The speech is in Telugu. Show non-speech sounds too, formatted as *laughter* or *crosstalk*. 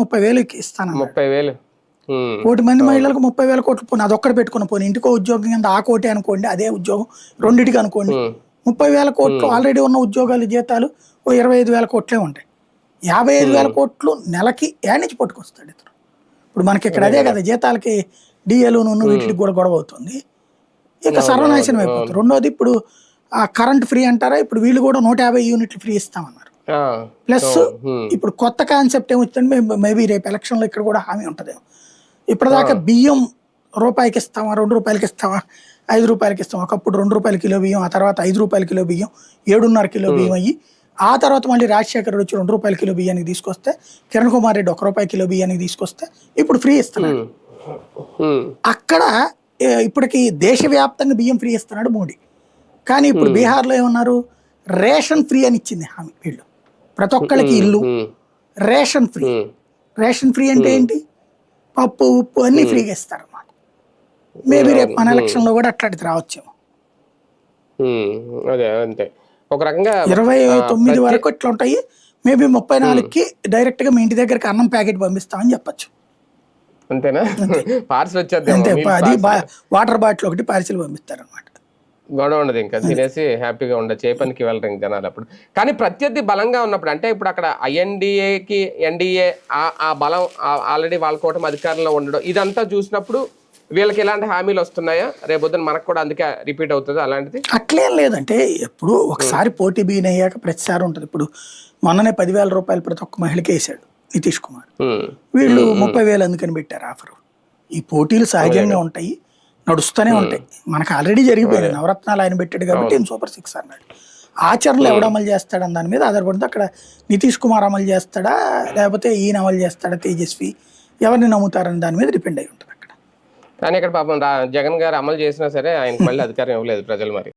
ముప్పై వేలకి ఇస్తాను ముప్పై వేలు. కోటి మంది మహిళలకు ముప్పై వేల కోట్లు పోనీ అదొక్కటి పెట్టుకుని పోనీ. ఇంటికో ఉద్యోగం కింద ఆ కోటి అనుకోండి అదే ఉద్యోగం రెండింటికి అనుకోండి. ముప్పై వేల కోట్లు ఆల్రెడీ ఉన్న ఉద్యోగాలు జీతాలు ఓ ఇరవై ఐదు వేల కోట్లే ఉంటాయి. యాభై ఐదు వేల కోట్లు నెలకి ఏడ నుంచి పట్టుకొస్తాడు ఇతను. ఇప్పుడు మనకి ఇక్కడ అదే కదా. జీతాలకి డిఏలు నూనె వీటికి కూడా గొడవ అవుతుంది. ఇక సర్వనాశనం అయిపోతుంది. రెండోది ఇప్పుడు ఆ కరెంట్ ఫ్రీ అంటారా? ఇప్పుడు వీళ్ళు కూడా నూట యాభై యూనిట్లు ఫ్రీ ఇస్తామన్నారు. ప్లస్ ఉమ్, ఇప్పుడు కొత్త కాన్సెప్ట్ ఏమొచ్చిందంటే మేబీ రేపు ఎలక్షన్లో ఇక్కడ కూడా హామీ ఉంటుందేమో ఇప్పటిదాకా బియ్యం రూపాయికి ఇస్తామా రెండు రూపాయలకి ఇస్తామా ఐదు రూపాయలకి ఇస్తాం ఒకప్పుడు రెండు రూపాయల కిలో బియ్యం ఆ తర్వాత ఐదు రూపాయల కిలో బియ్యం ఏడున్నర కిలో బియ్యం అయ్యి ఆ తర్వాత మళ్ళీ రాజశేఖర్ వచ్చి రెండు రూపాయల కిలో బియ్యానికి తీసుకొస్తే కిరణ్ కుమార్ రెడ్డి ఒక రూపాయి కిలో బియ్యానికి తీసుకొస్తే ఇప్పుడు ఫ్రీ ఇస్తున్నాడు ఉమ్, అక్కడ ఇప్పటికి దేశవ్యాప్తంగా బియ్యం ఫ్రీ ఇస్తున్నాడు మోడీ. కానీ ఇప్పుడు బీహార్లో ఏమన్నారు? రేషన్ ఫ్రీ అని ఇచ్చింది హామీ వీళ్ళు. ప్రతి ఒక్కళ్ళకి ఇల్లు. Ration free. రేషన్ ఫ్రీ అంటే ఏంటి? పప్పు ఉప్పు అన్ని ఫ్రీగా ఇస్తారు అన్నమాట మేబీ రేపు మన ఎలక్షన్లో కూడా అట్లాంటిది అదే అంతే. ఒక రకంగా ఇరవై తొమ్మిది వరకు ఇట్లా ఉంటాయి మేబీ ముప్పై నాలుగుకి డైరెక్ట్గా మీ ఇంటి దగ్గరికి అన్నం ప్యాకెట్ పంపిస్తామని చెప్పొచ్చు. అంతేనా? *laughs* పార్సల్ వచ్చేద్దాం అంతే. అది వాటర్ బాటిల్ ఒకటి పార్సిల్ పంపిస్తారు అనమాట గొడవ ఉండదు ఇంకా. తినేసి హ్యాపీగా ఉండదు ఏ పనికి వెళ్ళరు ఇంక జనాలు అప్పుడు. కానీ ప్రత్యర్థి బలంగా ఉన్నప్పుడు అంటే ఇప్పుడు అక్కడ ఐఎన్డిఏకి ఎన్డీఏ ఆ బలం ఆల్రెడీ వాళ్ళ కూటమి అధికారంలో ఉండడం ఇదంతా చూసినప్పుడు వీళ్ళకి ఎలాంటి హామీలు వస్తున్నాయా? రేపొద్దున మనకు కూడా అందుకే రిపీట్ అవుతుంది అలాంటిది? అట్లేం లేదంటే ఎప్పుడు ఒకసారి పోటీ బీన్ అయ్యాక ప్రతిసారి ఉంటుంది. ఇప్పుడు మొన్ననే పదివేల రూపాయలు ప్రతి ఒక్క మహిళకి వేసాడు నితీష్ కుమార్. వీళ్ళు ముప్పై వేలు అందుకని పెట్టారు ఆఫర్. ఈ పోటీలు సహజంగా ఉంటాయి. నడుస్తూనే ఉంటాయి. మనకు ఆల్రెడీ జరిగిపోయింది. నవరత్నాలు ఆయన పెట్టాడు కాబట్టి ఈయన సూపర్ సిక్స్ అన్నాడు. ఆచరణలో ఎవడు అమలు చేస్తాడని దాని మీద ఆధారపడుతుంది. అక్కడ నితీష్ కుమార్ అమలు చేస్తాడా? లేకపోతే ఈయన అమలు చేస్తాడా? తేజస్వి. ఎవరిని నమ్ముతారని దాని మీద డిపెండ్ అయి ఉంటుంది అక్కడ. కానీ ఇక్కడ పాపం జగన్ గారు అమలు చేసినా సరే ఆయనకు మళ్ళీ అధికారం ఇవ్వలేదు ప్రజలు మరి.